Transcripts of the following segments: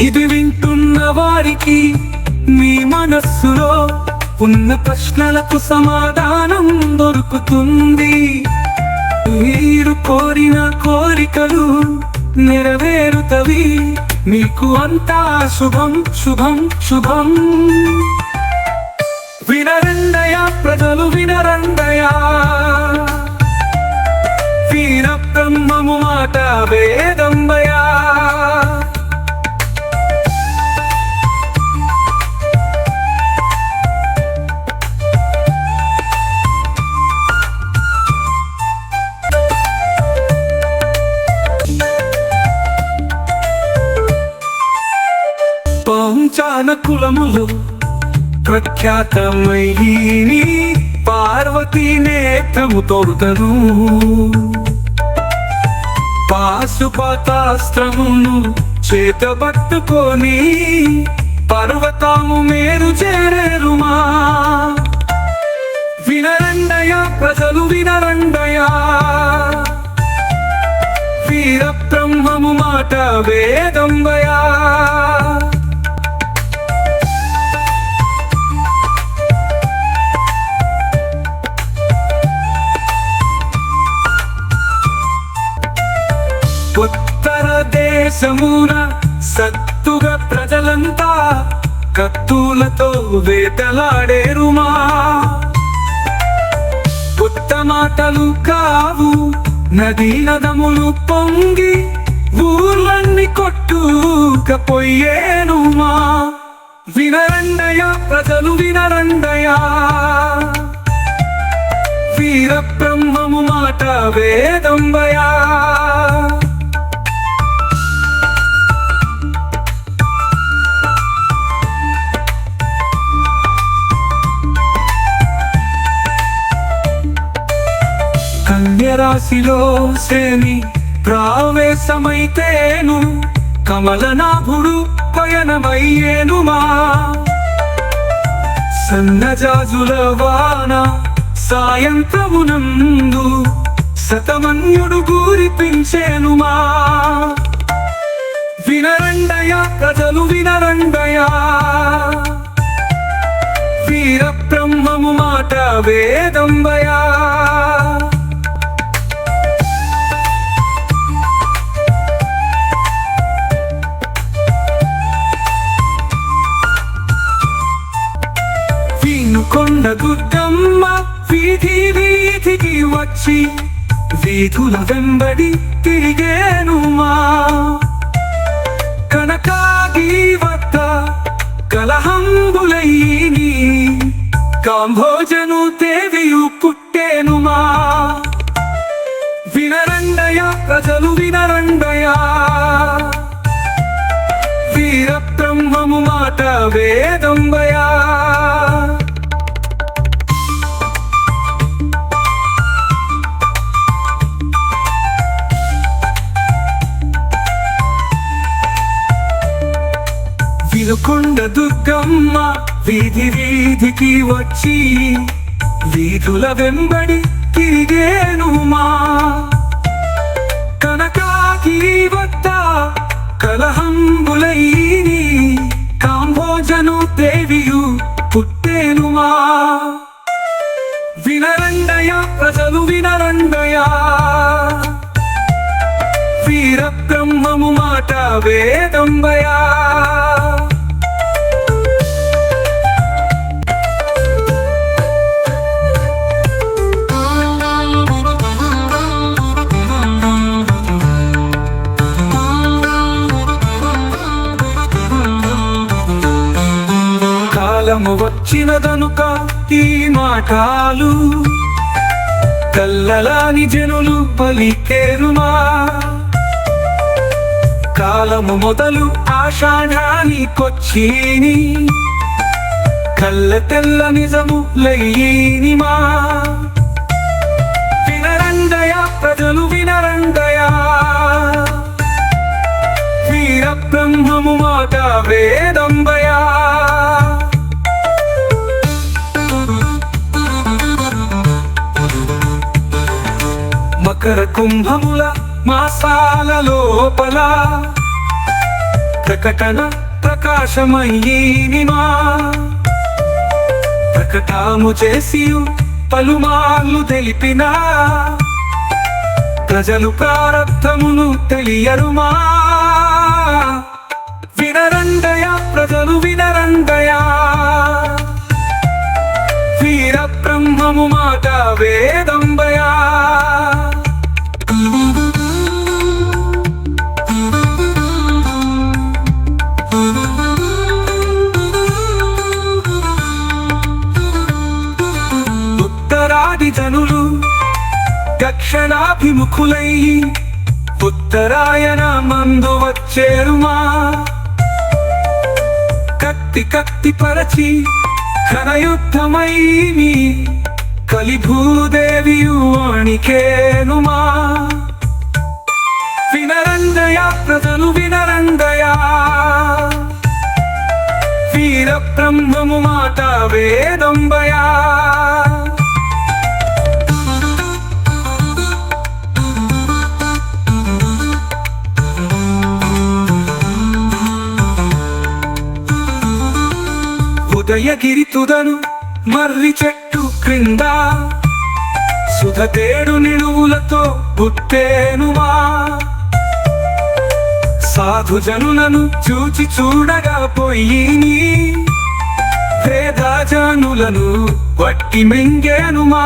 ఇది వింటున్న వారికి మీ మనస్సులో ఉన్న ప్రశ్నలకు సమాధానం దొరుకుతుంది. మీరు కోరిన కోరికలు నెరవేరుతవి. మీకు అంతా శుభం శుభం శుభం. వినరండయ ప్రజలు వినరండయా. వీర బ్రహ్మము మాట వేదంబ కులములు ప్రఖ్యాతమైని పార్వతీ నేత్రము తోడుతను. పాశుపతాస్త్రమును చేతబట్టుకొని పర్వతము మేరు చేరేరుమా. వినరండయ ప్రజలు వినరండయ. వీర బ్రహ్మము మాట వేదంబయా. దేశమున సత్తుగా ప్రజలంతా కత్తులతో వేటలాడేరుమా? కొత్త మాటలు కావు నదీ నదములు పొంగి ఊర్లన్నీ కొట్టుకపోయేనుమా? వినరండయ ప్రజలు వినరండయా? వీర బ్రహ్మము మాట వేదంబయా? కన్యరాశిలో శ్రేణి ప్రావేశమైతేను కమలనాభుడు పయనమయ్యేనుమా సన్నజాజుల వాన సాయంత్రమునందు శతమన్యుడు గురిపించేనుమా వినరండయ కథలు వినరండయా. వీర బ్రహ్మము మాట వేదంబయ. కొండ దుర్గమ్మ వీధి వీధికి వచ్చి వీధుల వెంబడి తిరిగేను మా. కనకాగి వద్ద కలహంబులయ్యి కాంభోజను దేవియు పుట్టేనుమా వినరండయ ప్రజలు వినరండయా వీర వినుకొండ దుర్గమ్మ వీధి వీధికి వచ్చి వీధుల వెంబడి తిరిగేనుమా కనకాకి వద్ద కలహంబులయ్యి కాలము వచ్చినదనుక ఈ మాటాలు కల్లలాని జనులు పలికేరుమా కాలము మొదలు ఆషాఢానికొచ్చిని కళ్ళ తెల్ల నిజము లయ్యేని మా వినరండయ ప్రజలు వినరండయా? వీర బ్రహ్మము మాట వేదంబయా? మకర కుంభముల మాసాల లోపల ప్రకటన ప్రకాశమయ్యినిమా ప్రకటాము చేసి పలుమార్లు తెలిపిన. ప్రజలు తెలియరు తెలియరుమా. వినరండయ ప్రజలు వినరండయా వీర బ్రహ్మము మాట వేదంబయా. తనులు జనులు దక్షిణాభిముఖులై ఉత్తరాయణ మందు వచ్చేరుమా? కత్తి కత్తి పరచి ఘనయుద్ధమై కలిభూదేవియు అణికేనుమా? వినరందయ ప్రజలు వినరందయా వీర బ్రహ్మము మాట వేదంబయా? ఉదయగిరి తుదను మర్రి చెట్టు క్రింద. సుధతేడు నిలువులతో పుట్టేనుమా సాధుజనులను చూచి చూడగా పోయి పేదాజనులను వట్టి మింగేనుమా.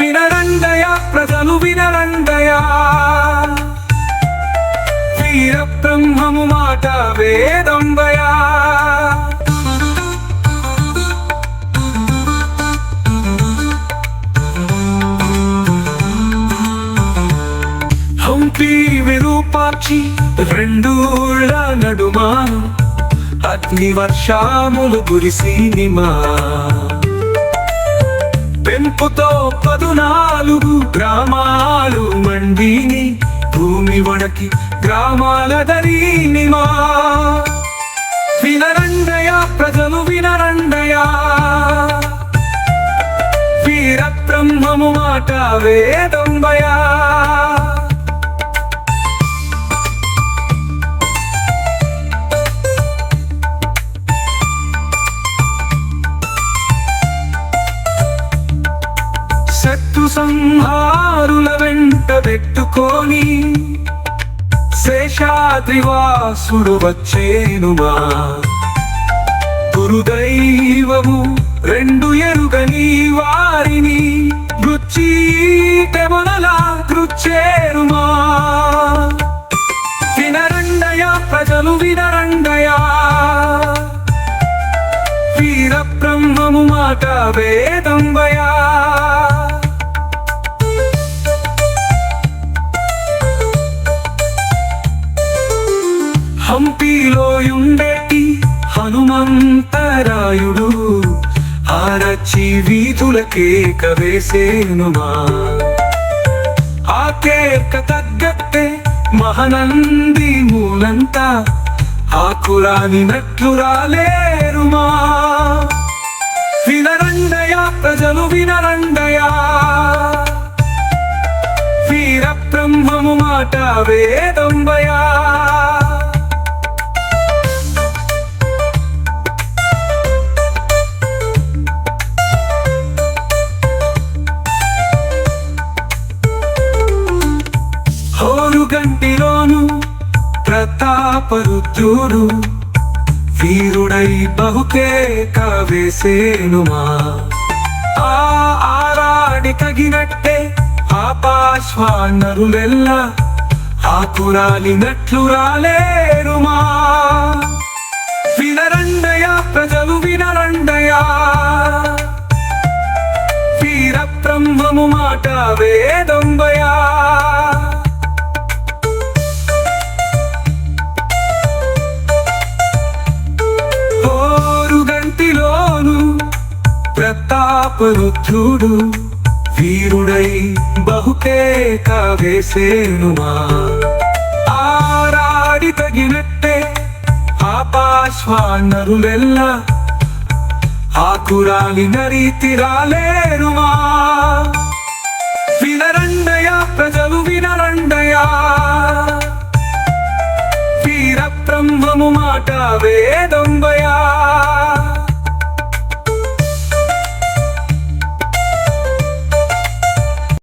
వినరండయ ప్రజలు వినరండయా వీర బ్రహ్మము మాట వేదంబయా. హంపి విరూపాక్షి రెండూళ్ళ నడుమా? అగ్ని వర్షాములు కురిసినిమా పెంపుతో పదునాలుగు గ్రామాలు మండిని భూమి వడకి గ్రామాల దరీనిమా. వినరండయ ప్రజలు వినరండయా వీర బ్రహ్మము మాట వేదంబయా. శత్రు సంహారుల వెంట పెట్టుకొని శేషాద్రివాసుడు వచ్చేనుమా గురుదైవము రెండు ఎరుగని వారిని గుచ్చి కృచ్చేరుమా వినరండయ ప్రజలు వినరండయా. వీర బ్రహ్మము మాట వేదంబయా హంపిలో ఉండేటి హనుమంతరాయుడు ఆరచి వీధులకేక వేసేనుమా ఆ కేక తగ్గట్టే మహనంది మూలంతా ఆకురానినట్లు రాలేరుమా వినరండయ ప్రజలు వినరండయా. వీర బ్రహ్మము మాట వేదంబయా. ప్రతాపరుద్రుడు వీరుడై బహుకేక వేసేనుమా ఆ ఆరాడి తగినట్టే ఆపాశ్వానరులెల్ల ఆకురాలినట్లు రాలేరుమా. వినరండయ ప్రజలు వినరండయా. వీర బ్రహ్మము మాట వేదంబయా. ప్రతాపరుద్రుడు వీరుడై బహుకేక వేసేనుమా ఆరాడి తగినట్టే ఆపాశ్వానరులెల్ల ఆకురాలిన రీతి రాలేరుమా వినరండయా ప్రజలు వినరండయా వీర మాట వేదంబయా